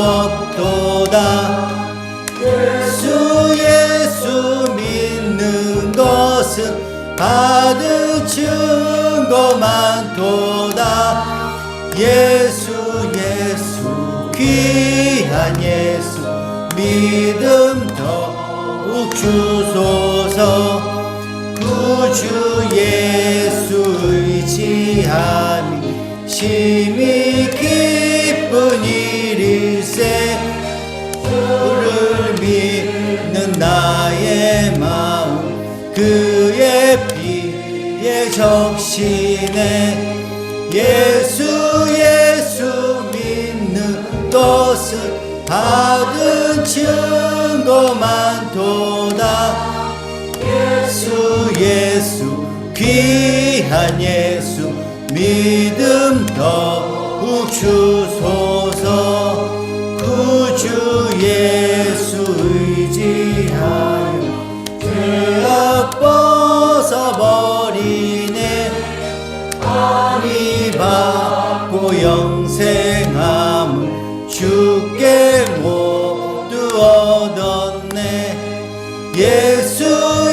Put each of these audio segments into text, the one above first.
없도다. 예수 예수 믿는 것은 받은 증거만 도다. 예수 예수 귀한 예수 믿음 더욱 주소서. 구주 예수 의지함이 심히 일 일세 주를 믿는 나의 마음 그의 피에 적시네 예수 예수 믿는 것을 받은 증거만 도다. 예수 예수 귀한 예수 믿음 더욱 주소서. 구 주 예수 의지하여 죄악 벗어버리네. 아니 받고 영생함을 주께 모두 얻었네. 예수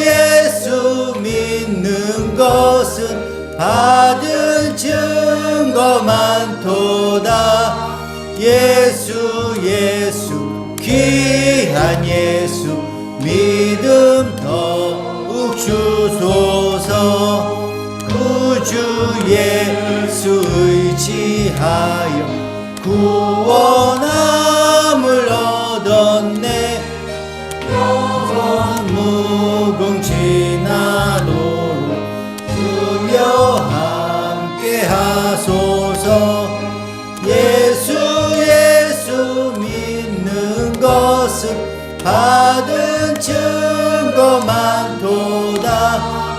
예수 믿는 것은 받은 증거만 도다 받은 증거만 도다.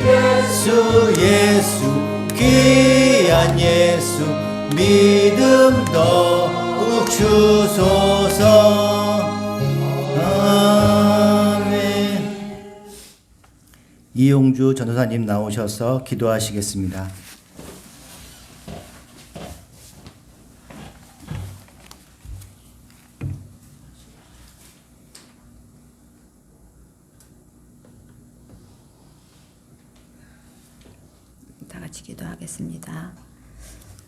예수 예수 귀한 예수 믿음 더욱 주소서. 아멘. 이용주 전도사님 나오셔서 기도하시겠습니다. 다 같이 기도하겠습니다.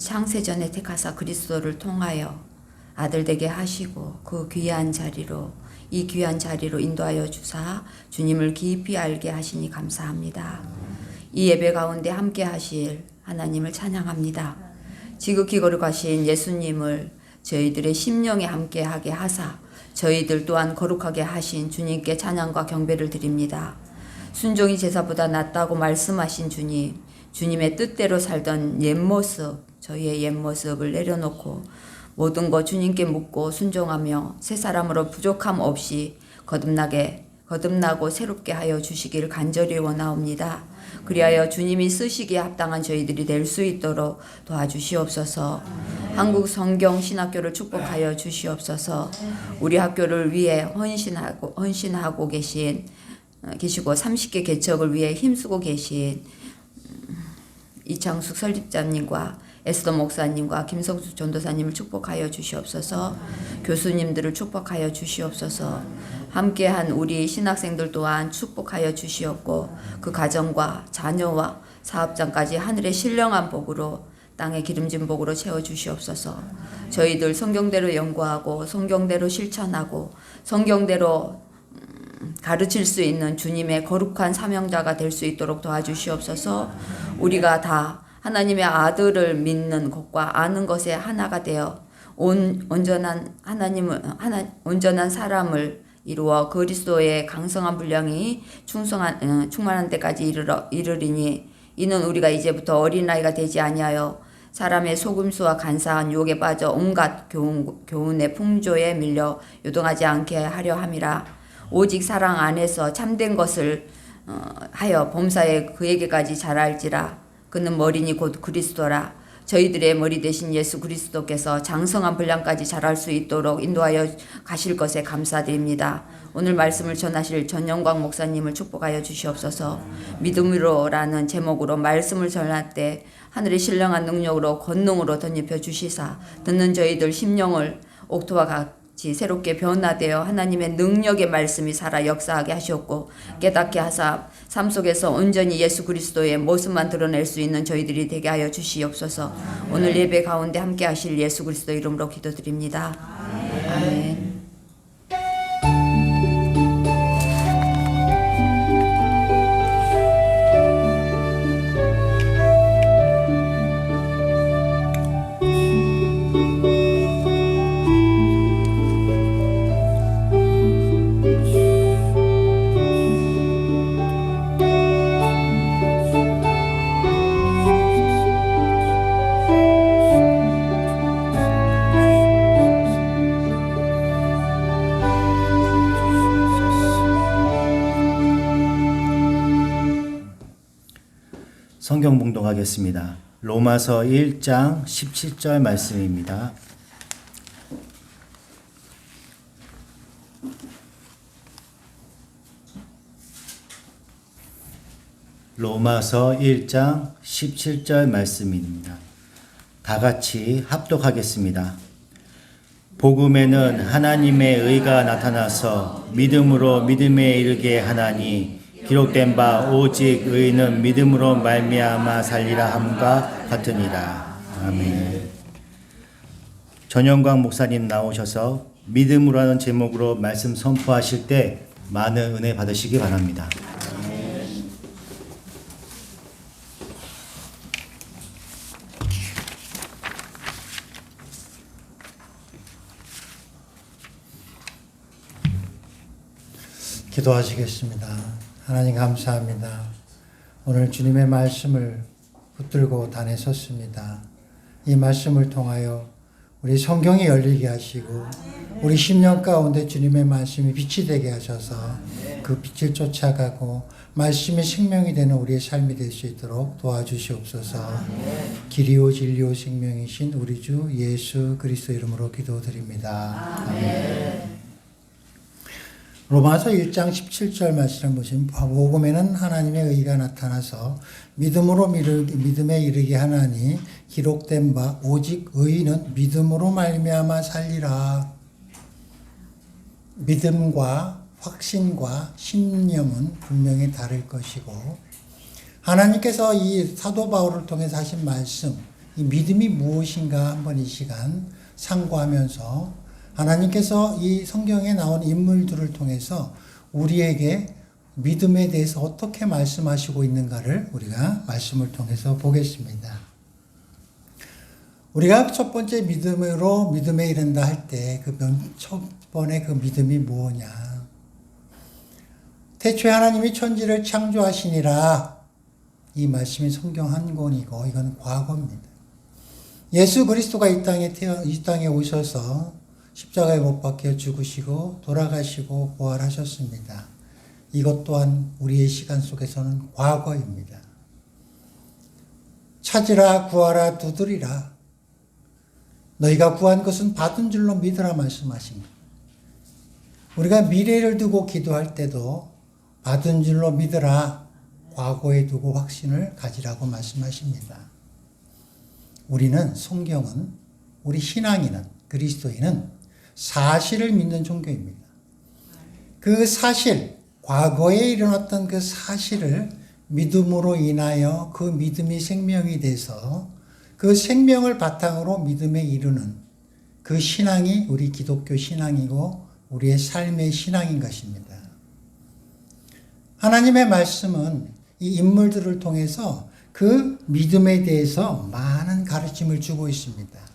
창세전에 택하사 그리스도를 통하여 아들 되게 하시고 그 귀한 자리로 이 귀한 자리로 인도하여 주사 주님을 깊이 알게 하시니 감사합니다. 이 예배 가운데 함께 하실 하나님을 찬양합니다. 지극히 거룩하신 예수님을 저희들의 심령에 함께 하게 하사 저희들 또한 거룩하게 하신 주님께 찬양과 경배를 드립니다. 순종이 제사보다 낫다고 말씀하신 주님 주님의 뜻대로 살던 옛 모습, 저희의 옛 모습을 내려놓고 모든 것 주님께 묻고 순종하며 새 사람으로 부족함 없이 거듭나게 거듭나고 새롭게 하여 주시기를 간절히 원하옵니다. 그리하여 주님이 쓰시기에 합당한 저희들이 될 수 있도록 도와주시옵소서. 한국 성경 신학교를 축복하여 주시옵소서. 우리 학교를 위해 헌신하고 헌신하고 계신 어, 계시고 30개 개척을 위해 힘쓰고 계신 음, 이창숙 설립자님과 에스더 목사님과 김성수 전도사님을 축복하여 주시옵소서. 교수님들을 축복하여 주시옵소서. 함께한 우리 신학생들 또한 축복하여 주시옵고 그 가정과 자녀와 사업장까지 하늘의 신령한 복으로 땅의 기름진 복으로 채워 주시옵소서. 저희들 성경대로 연구하고 성경대로 실천하고 성경대로 음, 가르칠 수 있는 주님의 거룩한 사명자가 될 수 있도록 도와주시옵소서. 우리가 다 하나님의 아들을 믿는 것과 아는 것에 하나가 되어 온 온전한 하나님을 하나 온전한 사람을 이루어 그리스도의 강성한 분량이 충성한 어, 충만한 때까지 이르러 이르리니 이는 우리가 이제부터 어린 나이가 되지 아니하여 사람의 속임수와 간사한 유혹에 빠져 온갖 교훈, 교훈의 풍조에 밀려 요동하지 않게 하려 함이라. 오직 사랑 안에서 참된 것을 어, 하여 범사에 그에게까지 자랄지라 그는 머리니 곧 그리스도라 저희들의 머리 대신 예수 그리스도께서 장성한 분량까지 자랄 수 있도록 인도하여 가실 것에 감사드립니다. 오늘 말씀을 전하실 전영광 목사님을 축복하여 주시옵소서. 믿음으로라는 제목으로 말씀을 전할 때 하늘의 신령한 능력으로 권능으로 덧입혀 주시사 듣는 저희들 심령을 옥토와 같이 새롭게 변화되어 하나님의 능력의 말씀이 살아 역사하게 하셨고 깨닫게 하사 삶 속에서 온전히 예수 그리스도의 모습만 드러낼 수 있는 저희들이 되게 하여 주시옵소서. 오늘 예배 가운데 함께 하실 예수 그리스도 이름으로 기도드립니다. 아멘. 봉독하겠습니다. 로마서 1장 17절 말씀입니다. 로마서 1장 17절 말씀입니다. 다 같이 합독하겠습니다. 복음에는 하나님의 의가 나타나서 믿음으로 믿음에 이르게 하나니 기록된 바 오직 의는 믿음으로 말미암아 살리라 함과 같으니라. 아멘. 전영광 목사님 나오셔서 믿음으로라는 제목으로 말씀 선포하실 때 많은 은혜 받으시기 바랍니다. 기도하시겠습니다. 하나님 감사합니다. 오늘 주님의 말씀을 붙들고 단에 섰습니다. 이 말씀을 통하여 우리 성경이 열리게 하시고 우리 심령 가운데 주님의 말씀이 빛이 되게 하셔서 그 빛을 쫓아가고 말씀이 생명이 되는 우리의 삶이 될 수 있도록 도와주시옵소서. 길이요 진리요 생명이신 우리 주 예수 그리스도 이름으로 기도드립니다. 아멘. 로마서 1장 17절 말씀을 보시면 복음에는 하나님의 의가 나타나서 믿음으로 믿음에 이르게 하나니 기록된 바 오직 의인은 믿음으로 말미암아 살리라. 믿음과 확신과 신념은 분명히 다를 것이고 하나님께서 이 사도 바울을 통해서 하신 말씀 이 믿음이 무엇인가 한번 이 시간 상고하면서 하나님께서 이 성경에 나온 인물들을 통해서 우리에게 믿음에 대해서 어떻게 말씀하시고 있는가를 우리가 말씀을 통해서 보겠습니다. 우리가 첫 번째 믿음으로 믿음에 이른다 할 때 그 첫 번의 그 믿음이 무엇냐? 태초에 하나님이 천지를 창조하시니라 이 말씀이 성경 한 권이고 이건 과거입니다. 예수 그리스도가 이 땅에 태어 이 땅에 오셔서 십자가에 못 박혀 죽으시고 돌아가시고 부활하셨습니다. 이것 또한 우리의 시간 속에서는 과거입니다. 찾으라 구하라 두드리라 너희가 구한 것은 받은 줄로 믿으라 말씀하십니다. 우리가 미래를 두고 기도할 때도 받은 줄로 믿으라 과거에 두고 확신을 가지라고 말씀하십니다. 우리는 성경은 우리 신앙인은 그리스도인은 사실을 믿는 종교입니다. 그 사실, 과거에 일어났던 그 사실을 믿음으로 인하여 그 믿음이 생명이 돼서 그 생명을 바탕으로 믿음에 이르는 그 신앙이 우리 기독교 신앙이고 우리의 삶의 신앙인 것입니다. 하나님의 말씀은 이 인물들을 통해서 그 믿음에 대해서 많은 가르침을 주고 있습니다.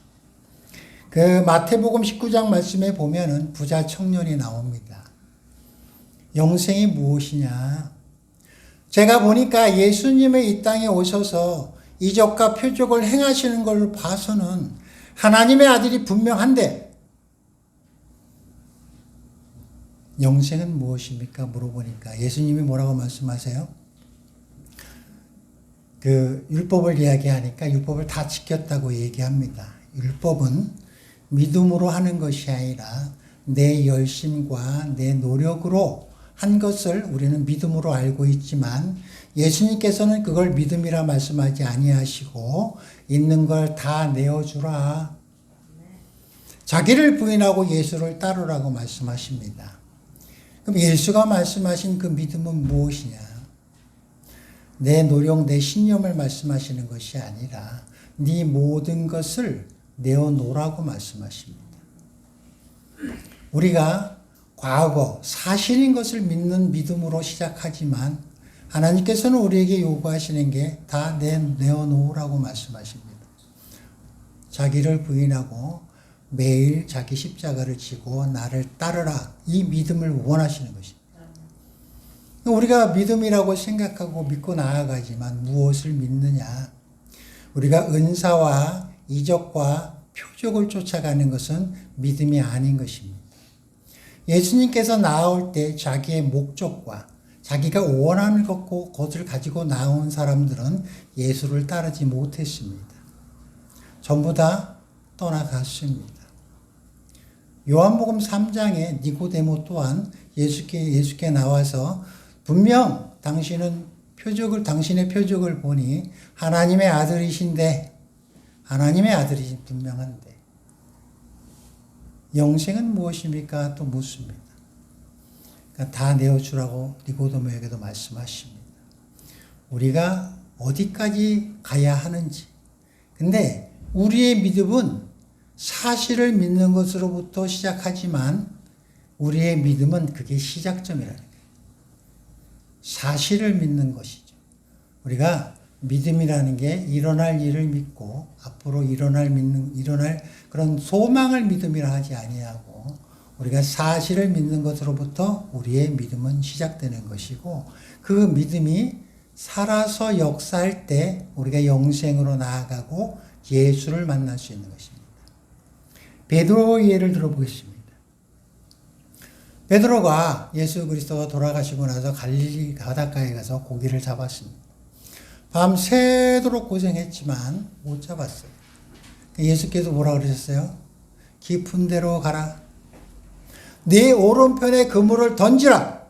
그 마태복음 19장 말씀에 보면은 부자 청년이 나옵니다. 영생이 무엇이냐? 제가 보니까 예수님의 이 땅에 오셔서 이적과 표적을 행하시는 걸 봐서는 하나님의 아들이 분명한데 영생은 무엇입니까? 물어보니까 예수님이 뭐라고 말씀하세요? 그 율법을 이야기하니까 율법을 다 지켰다고 얘기합니다. 율법은 믿음으로 하는 것이 아니라 내 열심과 내 노력으로 한 것을 우리는 믿음으로 알고 있지만 예수님께서는 그걸 믿음이라 말씀하지 아니하시고 있는 걸 다 내어주라. 자기를 부인하고 예수를 따르라고 말씀하십니다. 그럼 예수가 말씀하신 그 믿음은 무엇이냐? 내 노력, 내 신념을 말씀하시는 것이 아니라 네 모든 것을 내어놓으라고 말씀하십니다. 우리가 과거 사실인 것을 믿는 믿음으로 시작하지만 하나님께서는 우리에게 요구하시는 게 다 내어놓으라고 말씀하십니다. 자기를 부인하고 매일 자기 십자가를 지고 나를 따르라 이 믿음을 원하시는 것입니다. 우리가 믿음이라고 생각하고 믿고 나아가지만 무엇을 믿느냐? 우리가 은사와 이적과 표적을 쫓아가는 것은 믿음이 아닌 것입니다. 예수님께서 나올 때 자기의 목적과 자기가 원하는 것고 것을 가지고 나온 사람들은 예수를 따르지 못했습니다. 전부 다 떠나갔습니다. 요한복음 3장에 니고데모 또한 예수께 예수께 나와서 분명 당신은 표적을 당신의 표적을 보니 하나님의 아들이신데 하나님의 아들이 분명한데 영생은 무엇입니까? 또 묻습니다. 그러니까 다 내어주라고 니고데모에게도 말씀하십니다. 우리가 어디까지 가야 하는지. 근데 우리의 믿음은 사실을 믿는 것으로부터 시작하지만 우리의 믿음은 그게 시작점이라는 거예요. 사실을 믿는 것이죠. 우리가 믿음이라는 게 일어날 일을 믿고 앞으로 일어날 믿는 일어날 그런 소망을 믿음이라 하지 아니하고 우리가 사실을 믿는 것으로부터 우리의 믿음은 시작되는 것이고 그 믿음이 살아서 역사할 때 우리가 영생으로 나아가고 예수를 만날 수 있는 것입니다. 베드로의 예를 들어보겠습니다. 베드로가 예수 그리스도가 돌아가시고 나서 갈릴리 바닷가에 가서 고기를 잡았습니다. 밤새도록 고생했지만 못 잡았어요. 예수께서 뭐라 그러셨어요? 깊은 데로 가라. 네 오른편에 그물을 던지라.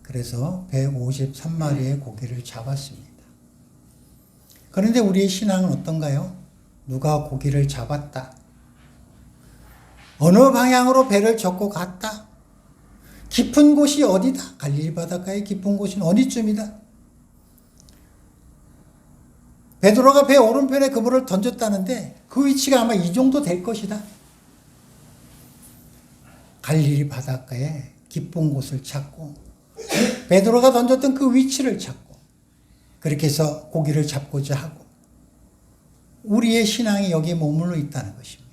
그래서 153마리의 고기를 잡았습니다. 그런데 우리의 신앙은 어떤가요? 누가 고기를 잡았다. 어느 방향으로 배를 젓고 갔다. 깊은 곳이 어디다? 갈릴리 바닷가의 깊은 곳은 어디쯤이다? 베드로가 배 오른편에 그물을 던졌다는데 그 위치가 아마 이 정도 될 것이다. 갈릴리 바닷가에 깊은 곳을 찾고 베드로가 던졌던 그 위치를 찾고 그렇게 해서 고기를 잡고자 하고 우리의 신앙이 여기에 머물러 있다는 것입니다.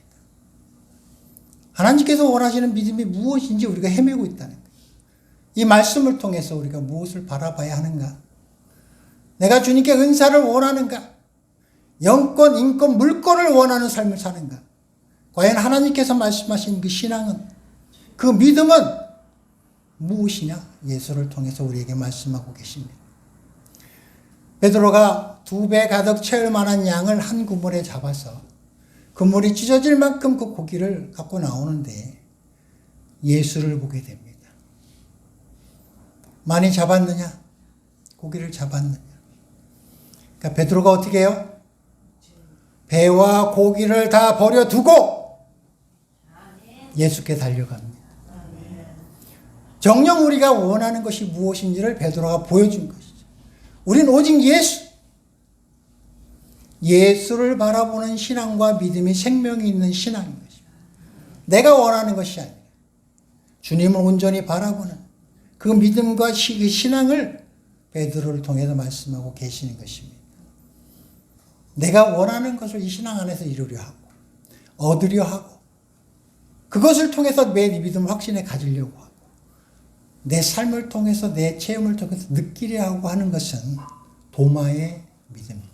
하나님께서 원하시는 믿음이 무엇인지 우리가 헤매고 있다는 거예요. 이 말씀을 통해서 우리가 무엇을 바라봐야 하는가? 내가 주님께 은사를 원하는가? 영권, 인권, 물권을 원하는 삶을 사는가? 과연 하나님께서 말씀하신 그 신앙은, 그 믿음은 무엇이냐? 예수를 통해서 우리에게 말씀하고 계십니다. 베드로가 두 배 가득 채울 만한 양을 한 구물에 잡아서 그물이 찢어질 만큼 그 고기를 갖고 나오는데 예수를 보게 됩니다. 많이 잡았느냐? 고기를 잡았느냐? 그러니까 베드로가 어떻게 해요? 배와 고기를 다 버려두고 예수께 달려갑니다. 정녕 우리가 원하는 것이 무엇인지를 베드로가 보여준 것이죠. 우린 오직 예수. 예수를 바라보는 신앙과 믿음이 생명이 있는 신앙인 것입니다. 내가 원하는 것이 아니라 주님을 온전히 바라보는 그 믿음과 시- 그 신앙을 베드로를 통해서 말씀하고 계시는 것입니다. 내가 원하는 것을 이 신앙 안에서 이루려 하고 얻으려 하고 그것을 통해서 내 믿음을 확신에 가지려고 하고 내 삶을 통해서 내 체험을 통해서 느끼려 하고 하는 것은 도마의 믿음인 것입니다.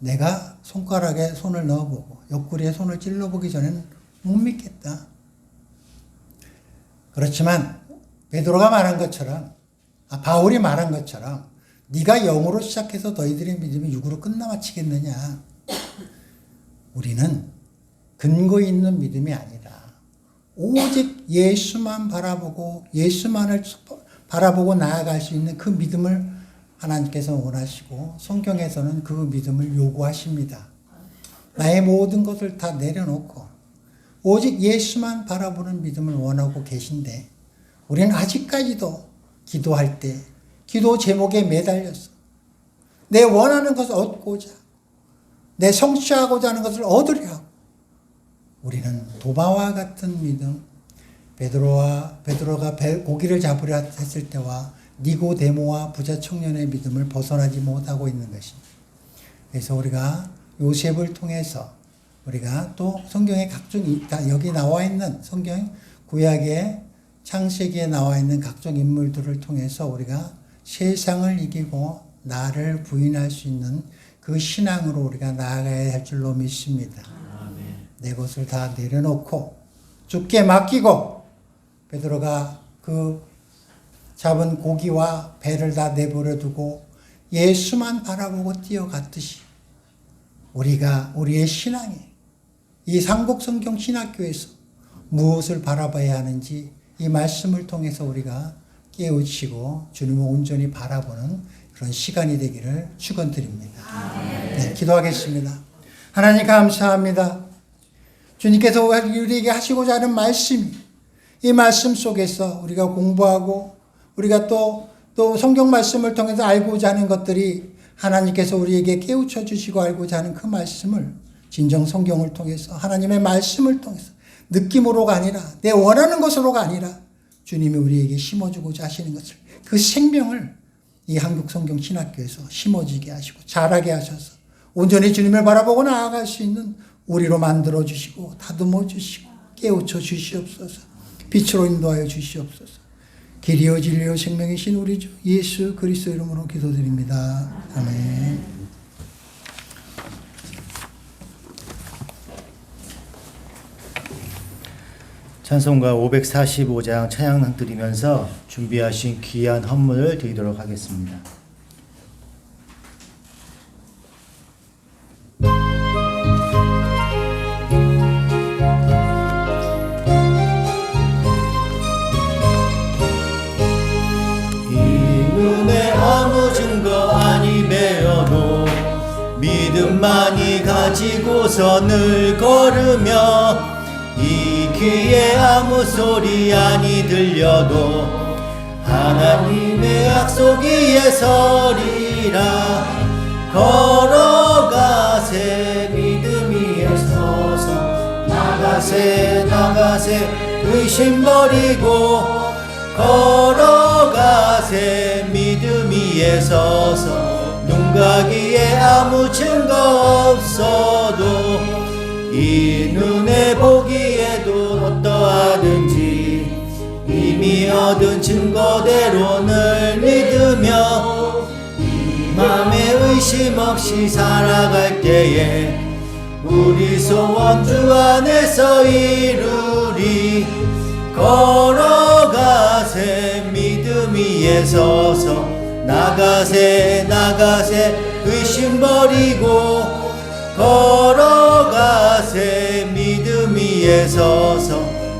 내가 손가락에 손을 넣어보고 옆구리에 손을 찔러보기 전에는 못 믿겠다. 그렇지만 베드로가 말한 것처럼 아, 바울이 말한 것처럼 네가 영으로 시작해서 너희들의 믿음이 육으로 끝나 마치겠느냐? 우리는 근거 있는 믿음이 아니라 오직 예수만 바라보고 예수만을 바라보고 나아갈 수 있는 그 믿음을 하나님께서 원하시고 성경에서는 그 믿음을 요구하십니다. 나의 모든 것을 다 내려놓고 오직 예수만 바라보는 믿음을 원하고 계신데 우리는 아직까지도 기도할 때 기도 제목에 매달려서 내 원하는 것을 얻고자 내 성취하고자 하는 것을 얻으려 우리는 도마와 같은 믿음 베드로와 베드로가 배- 고기를 잡으려 했을 때와 니고데모와 부자 청년의 믿음을 벗어나지 못하고 있는 것입니다. 그래서 우리가 요셉을 통해서 우리가 또 성경의 각종 여기 나와 있는 성경 구약의 창세기에 나와 있는 각종 인물들을 통해서 우리가 세상을 이기고 나를 부인할 수 있는 그 신앙으로 우리가 나아가야 할 줄로 믿습니다. 내 것을 다 내려놓고 죽게 맡기고 베드로가 그 잡은 고기와 배를 다 내버려 두고 예수만 바라보고 뛰어갔듯이 우리가 우리의 신앙에 이 상복성경 신학교에서 무엇을 바라봐야 하는지 이 말씀을 통해서 우리가 깨우치고 주님을 온전히 바라보는 그런 시간이 되기를 축원드립니다. 네, 기도하겠습니다. 하나님 감사합니다. 주님께서 우리에게 하시고자 하는 말씀이 이 말씀 속에서 우리가 공부하고 우리가 또, 또 성경 말씀을 통해서 알고자 하는 것들이 하나님께서 우리에게 깨우쳐 주시고 알고자 하는 그 말씀을 진정 성경을 통해서 하나님의 말씀을 통해서 느낌으로가 아니라 내 원하는 것으로가 아니라 주님이 우리에게 심어주고자 하시는 것을 그 생명을 이 한국 성경 신학교에서 심어지게 하시고 자라게 하셔서 온전히 주님을 바라보고 나아갈 수 있는 우리로 만들어 주시고 다듬어 주시고 깨우쳐 주시옵소서. 빛으로 인도하여 주시옵소서. 길이요 진리요 생명이신 우리 주 예수 그리스도 이름으로 기도드립니다. 아멘. 찬송가 545장 찬양 드리면서 준비하신 귀한 헌물을 드리도록 하겠습니다. 소리 아니 들려도 하나님의 약속 위에 서리라 걸어가세 믿음 위에 서서 나가세 나가세 의심 버리고 걸어가세 믿음 위에 서서 눈 가기에 아무 증거 없어도 이 눈에 보기에도 하든지 이미 얻은 증거대로 늘 믿으며 끊임없이 살아갈 때에 우리 소원 주 안에서 이루리 걸어가세 믿음 위에 서서 나가세 나가세 의심 버리고 걸어가세 믿음 위에 서서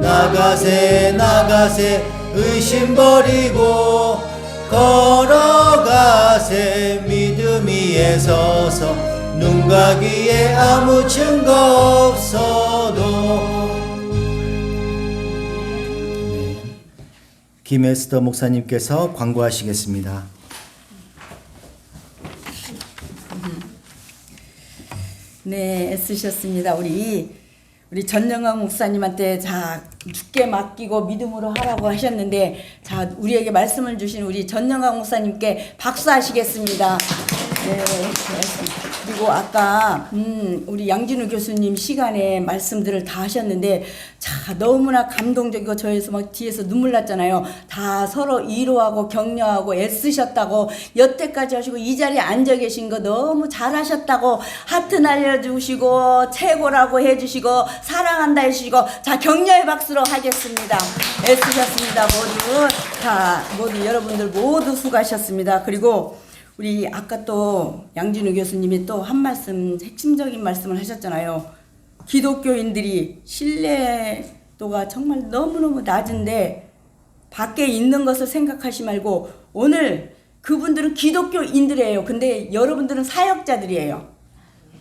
나가세 나가세 의심 버리고 걸어가세 믿음 위에 서서 눈과 귀에 아무 증거 없어도 김에스더 목사님께서 광고하시겠습니다. 네, 애쓰셨습니다. 우리 우리 전영광 목사님한테 자 죽게 맡기고 믿음으로 하라고 하셨는데 자 우리에게 말씀을 주신 우리 전영광 목사님께 박수하시겠습니다. 네, 고맙습니다. 그리고 아까 음, 우리 양진우 교수님 시간에 말씀들을 다 하셨는데 자 너무나 감동적이고 저에서 막 뒤에서 눈물 났잖아요. 다 서로 위로하고 격려하고 애쓰셨다고 여태까지 하시고 이 자리에 앉아 계신 거 너무 잘하셨다고 하트 날려주시고 최고라고 해주시고 사랑한다 해주시고 자 격려의 박수로 하겠습니다. 애쓰셨습니다 모두 자 모두 여러분들 모두 수고하셨습니다. 그리고 우리 아까 또 양진우 교수님이 또 한 말씀 핵심적인 말씀을 하셨잖아요. 기독교인들이 신뢰도가 정말 너무너무 낮은데 밖에 있는 것을 생각하지 말고 오늘 그분들은 기독교인들이에요. 근데 여러분들은 사역자들이에요.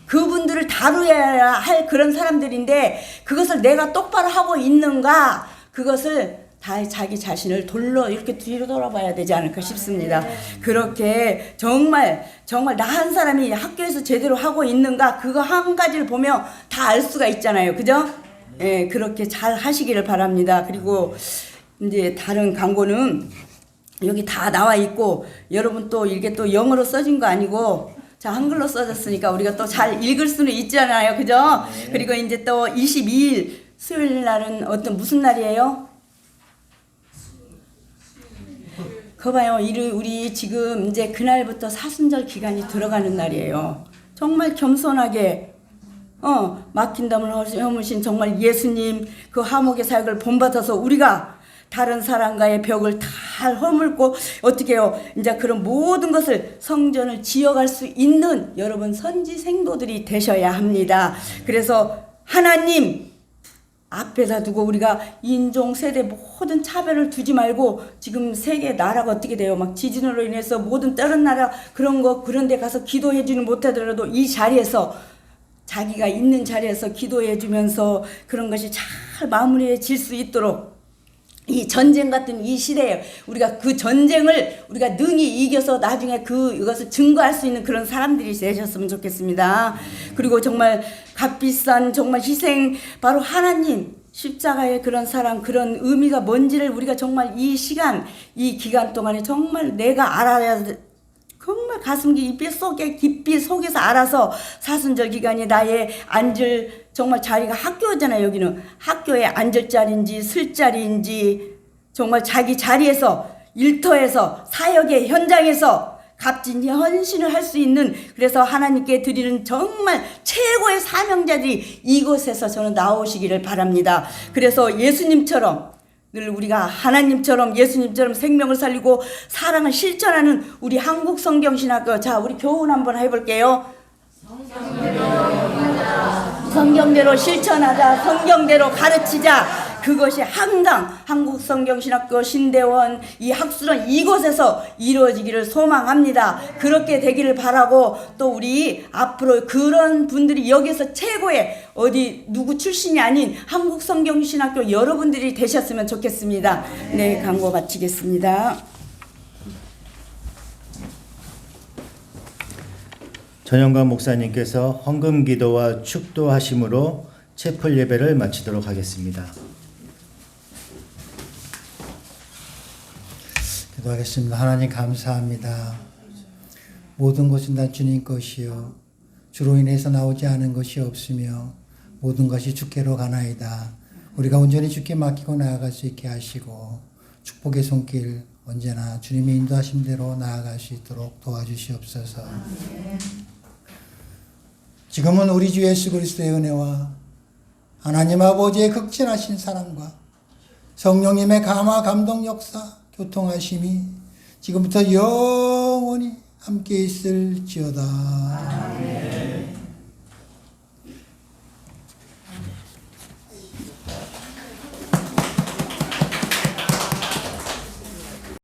그분들을 다루어야 할 그런 사람들인데 그것을 내가 똑바로 하고 있는가 그것을 다 자기 자신을 돌로 이렇게 뒤로 돌아봐야 되지 않을까 싶습니다. 그렇게 정말 정말 나 한 사람이 학교에서 제대로 하고 있는가 그거 한 가지를 보면 다 알 수가 있잖아요. 그죠? 예, 그렇게 잘 하시기를 바랍니다. 그리고 이제 다른 광고는 여기 다 나와 있고 여러분 또 이게 또 영어로 써진 거 아니고 자 한글로 써졌으니까 우리가 또 잘 읽을 수는 있잖아요 그죠 그리고 이제 또 22일 수요일 날은 어떤 무슨 날이에요 거 봐요. 이르- 우리 지금 이제 그날부터 사순절 기간이 들어가는 날이에요. 정말 겸손하게 어 막힌 담을 허무신 정말 예수님 그 하목의 사역을 본받아서 우리가 다른 사람과의 벽을 다 허물고 어떻게 해요? 이제 그런 모든 것을 성전을 지어갈 수 있는 여러분 선지 생도들이 되셔야 합니다. 그래서 하나님 앞에다 두고 우리가 인종 세대 모든 차별을 두지 말고 지금 세계 나라가 어떻게 돼요? 막 지진으로 인해서 모든 다른 나라 그런 거 그런 데 가서 기도해 주는 못하더라도 이 자리에서 자기가 있는 자리에서 기도해 주면서 그런 것이 잘 마무리해질 수 있도록 이 전쟁 같은 이 시대에 우리가 그 전쟁을 우리가 능히 이겨서 나중에 그 이것을 증거할 수 있는 그런 사람들이 되셨으면 좋겠습니다. 그리고 정말 값비싼 정말 희생 바로 하나님 십자가의 그런 사랑 그런 의미가 뭔지를 우리가 정말 이 시간 이 기간 동안에 정말 내가 알아야 돼. 정말 가슴 깊이 속에 깊이 속에서 알아서 사순절 기간이 나의 앉을 정말 자리가 학교잖아요 여기는 학교에 앉을 자리인지 쓸 자리인지 정말 자기 자리에서 일터에서 사역의 현장에서 값진 헌신을 할 수 있는 그래서 하나님께 드리는 정말 최고의 사명자들이 이곳에서 저는 나오시기를 바랍니다. 그래서 예수님처럼 늘 우리가 하나님처럼 예수님처럼 생명을 살리고 사랑을 실천하는 우리 한국 성경신학교. 자 우리 교훈 한번 해볼게요. 성경대로. 실천하자. 성경대로 가르치자 그것이 항상 한국 성경신학교 신대원 이 학술은 이곳에서 이루어지기를 소망합니다. 그렇게 되기를 바라고 또 우리 앞으로 그런 분들이 여기서 최고의 어디 누구 출신이 아닌 한국 성경신학교 여러분들이 되셨으면 좋겠습니다. 네 광고 마치겠습니다. 전영관 목사님께서 헌금 기도와 축도 하심으로 채플 예배를 마치도록 하겠습니다. 기도하겠습니다. 하나님 감사합니다. 모든 것은 다 주님 것이요 주로 인해서 나오지 않은 것이 없으며 모든 것이 주께로 가나이다. 우리가 온전히 주께 맡기고 나아갈 수 있게 하시고 축복의 손길 언제나 주님의 인도하신 대로 나아갈 수 있도록 도와주시옵소서. 지금은 우리 주 예수 그리스도의 은혜와 하나님 아버지의 극진하신 사랑과 성령님의 감화 감동 역사 교통하심이 지금부터 영원히 함께 있을지어다.